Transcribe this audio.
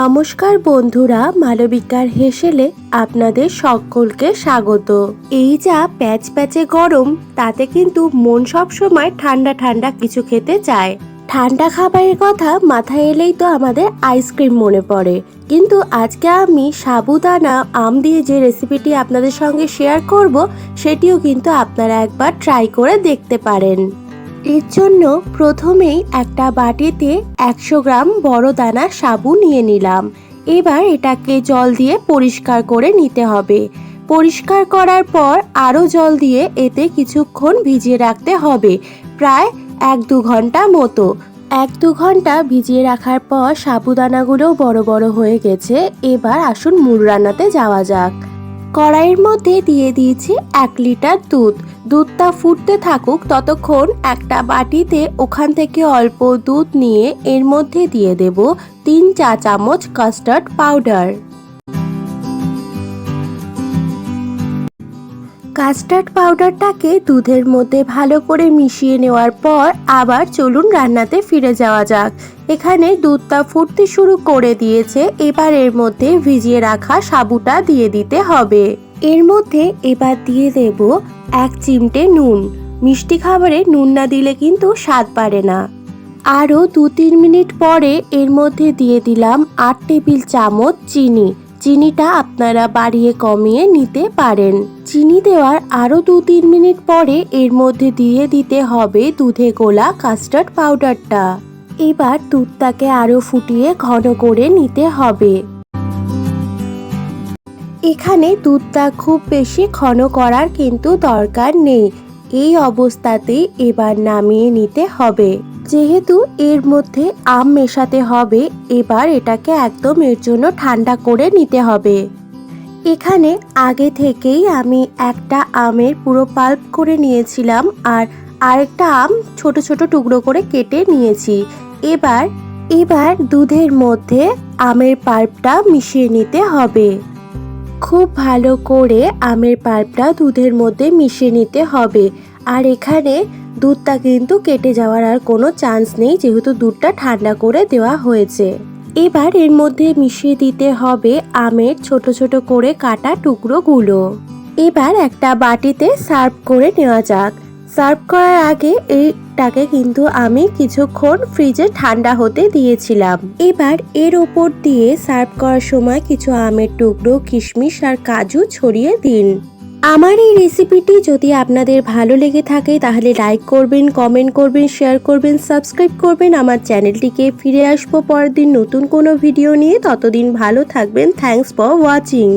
নমস্কার বন্ধুরা মালবিকার হেসেলে আপনাদের সকলকে স্বাগত। এই যা প্যাচ প্যাচে গরম, তাতে কিন্তু মন সব সময় ঠান্ডা ঠান্ডা কিছু খেতে চায়। ঠান্ডা খাবারের কথা মাথায় এলেই তো আমাদের আইসক্রিম মনে পড়ে। কিন্তু আজকে আমি সাবুদানা, আম দিয়ে যে রেসিপিটি আপনাদের সঙ্গে শেয়ার করব, সেটিও কিন্তু আপনারা একবার ট্রাই করে দেখতে পারেন। এর জন্য প্রথমেই একটা বাটিতে একশো গ্রাম বড় দানা সাবু নিয়ে নিলাম। এবার এটাকে জল দিয়ে পরিষ্কার করে নিতে হবে। পরিষ্কার করার পর আরও জল দিয়ে এতে কিছুক্ষণ ভিজিয়ে রাখতে হবে, প্রায় এক দু ঘণ্টা মতো। এক দু ঘণ্টা ভিজিয়ে রাখার পর সাবুদানাগুলো বড় বড় হয়ে গেছে। এবার আসুন মুড় রান্নাতে যাওয়া যাক। কড়াইয়ের মধ্যে দিয়ে দিয়েছি এক লিটার দুধ। দুধটা ফুটতে থাকুক ততক্ষণ একটা বাটিতে ওখান থেকে অল্প দুধ নিয়ে এর মধ্যে দিয়ে দেব তিন চা চামচ কাস্টার্ড পাউডার কাস্টার্ড পাউডারটাকে দুধের মধ্যে ভালো করে মিশিয়ে নেওয়ার পর আবার চলুন রান্নাতে ফিরে যাওয়া যাক। এখানে দুধটা ফুটতে শুরু করে দিয়েছে, এবার এর মধ্যে ভিজিয়ে রাখা সাবুটা দিয়ে দিতে হবে। এর মধ্যে এবার দিয়ে দেব এক চিমটে নুন। মিষ্টি খাবারে নুন না দিলে কিন্তু স্বাদ বাড়ে না। আরও দু তিন মিনিট পরে এর মধ্যে দিয়ে দিলাম আট টেবিল চামচ চিনি। চিনিটা আপনারা বাড়িয়ে কমিয়ে নিতে পারেন। চিনি দেওয়ার আরও দু তিন মিনিট পরে এর মধ্যে দিয়ে দিতে হবে দুধে গোলা কাস্টার্ড পাউডারটা। এবার দুধটাকে আরও ফুটিয়ে ঘন করে নিতে হবে। এখানে দুধটা খুব বেশি ঘন করার কিন্তু দরকার নেই। এই অবস্থাতেই এবার নামিয়ে নিতে হবে। যেহেতু এর মধ্যে আম মেশাতে হবে, এবার এটাকে একদম এর জন্য ঠান্ডা করে নিতে হবে। এখানে আগে থেকেই আমি একটা আমের পুরো পাল্প করে নিয়েছিলাম আর আরেকটা আম ছোট ছোট টুকরো করে কেটে নিয়েছি। এবার এবার দুধের মধ্যে আমের পাল্পটা মিশিয়ে নিতে হবে। খুব ভালো করে আমের পাল্পটা দুধের মধ্যে মিশিয়ে নিতে হবে। আর এখানে দুধটা কিন্তু কেটে যাওয়ার আর কোনো চান্স নেই, যেহেতু দুধটা ঠান্ডা করে দেওয়া হয়েছে। এবার এর মধ্যে মিশিয়ে দিতে হবে আমের ছোট ছোট করে কাটা টুকরোগুলো। এবার একটা বাটিতে সার্ভ করে নেওয়া যাক। সার্ভ করার আগে এইটাকে কিন্তু আমি কিছুক্ষণ ফ্রিজে ঠান্ডা হতে দিয়েছিলাম। এবার এর ওপর দিয়ে সার্ভ করার সময় কিছু আমের টুকরো, কিশমিশ আর কাজু ছড়িয়ে দিন। আমার এই রেসিপিটি যদি আপনাদের ভালো লেগে থাকে, তাহলে লাইক করবেন কমেন্ট করবেন শেয়ার করবেন সাবস্ক্রাইব করবেন। আমার চ্যানেলটিকে ফিরে আসব পরের দিন নতুন কোনো ভিডিও নিয়ে। ততদিন ভালো থাকবেন। Thanks for watching